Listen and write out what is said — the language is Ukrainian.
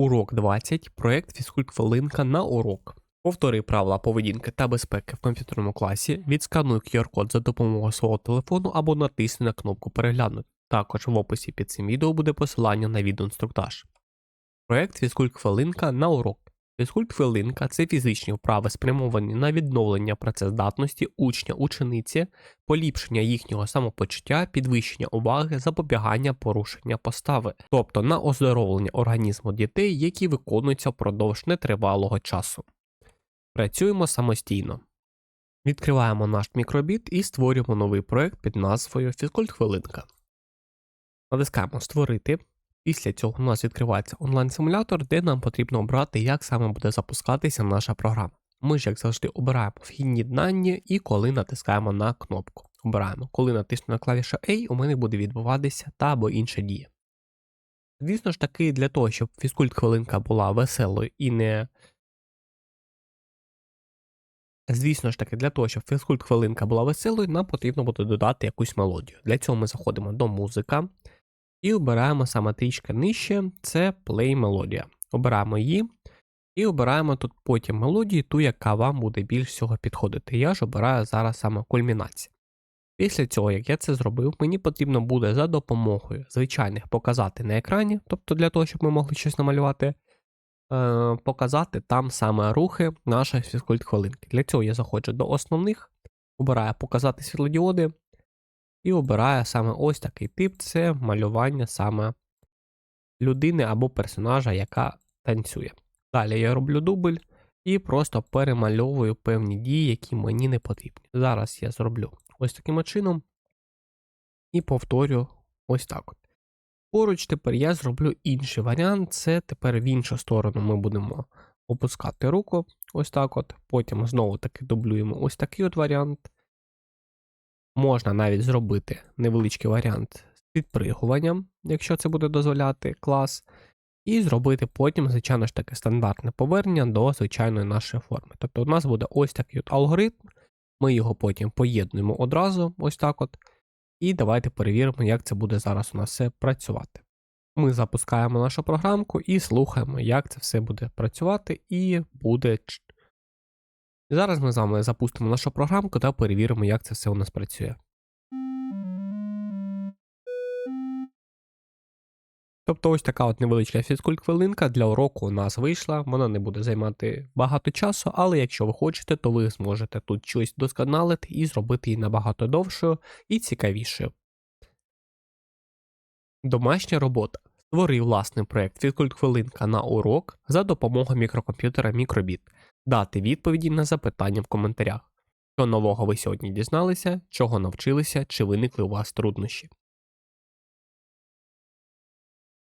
Урок 20. Проєкт фізкульт-хвилинка на урок. Повтори правила поведінки та безпеки в комп'ютерному класі, відскануй QR-код за допомогою свого телефону або натисни на кнопку Переглянути. Також в описі під цим відео буде посилання на відеоінструктаж. Проєкт фізкульт-хвилинка на урок. Фізкульт-хвилинка це фізичні вправи, спрямовані на відновлення працездатності учня учениці, поліпшення їхнього самопочуття, підвищення уваги, запобігання порушення постави, тобто на оздоровлення організму дітей, які виконуються впродовж нетривалого часу. Працюємо самостійно. Відкриваємо наш мікробіт і створюємо новий проект під назвою Фізкульт-хвилинка. Натискаємо Створити. Після цього у нас відкривається онлайн-симулятор, де нам потрібно обрати, як саме буде запускатися наша програма. Ми ж, як завжди, обираємо вхідні дані і коли натискаємо на кнопку. Обираємо, коли натисну на клавішу A, у мене буде відбуватися та або інша дія. Звісно ж таки, для того, щоб фізкульт-хвилинка була веселою і не. Звісно ж таки, для того, щоб фізкульт-хвилинка була веселою, нам потрібно буде додати якусь мелодію. Для цього ми заходимо до музика. І обираємо саме трішки нижче, це play мелодія. Обираємо її і обираємо тут потім мелодію, ту, яка вам буде більш всього підходити. Я ж обираю зараз саме кульмінація. Після цього, як я це зробив, мені потрібно буде за допомогою звичайних показати на екрані, тобто для того, щоб ми могли щось намалювати, е, показати там саме рухи нашої фізкульт хвилинки. Для цього я заходжу до основних, обираю показати світлодіоди, і обирає саме ось такий тип це малювання саме людини або персонажа, яка танцює. Далі я роблю дубль і просто перемальовую певні дії, які мені не потрібні. Зараз я зроблю ось таким чином і повторю ось так. от. Поруч тепер я зроблю інший варіант, це тепер в іншу сторону ми будемо опускати руку, ось так от. Потім знову таки дублюємо ось такий от варіант. Можна навіть зробити невеличкий варіант з підпригуванням, якщо це буде дозволяти клас, і зробити потім, звичайно ж таки, стандартне повернення до звичайної нашої форми. Тобто у нас буде ось такий от алгоритм, ми його потім поєднуємо одразу, ось так от. І давайте перевіримо, як це буде зараз у нас все працювати. Ми запускаємо нашу програмку і слухаємо, як це все буде працювати, і буде зараз ми з вами запустимо нашу програмку та перевіримо, як це все у нас працює. Тобто ось така от невеличка фізкульт-хвилинка для уроку у нас вийшла, вона не буде займати багато часу, але якщо ви хочете, то ви зможете тут щось досконалити і зробити її набагато довшою і цікавішою. Домашня робота. Створи власний проект фізкульт-хвилинка на урок за допомогою мікрокомп'ютера Мікробіт, дати відповіді на запитання в коментарях. Що нового ви сьогодні дізналися, чого навчилися, чи виникли у вас труднощі.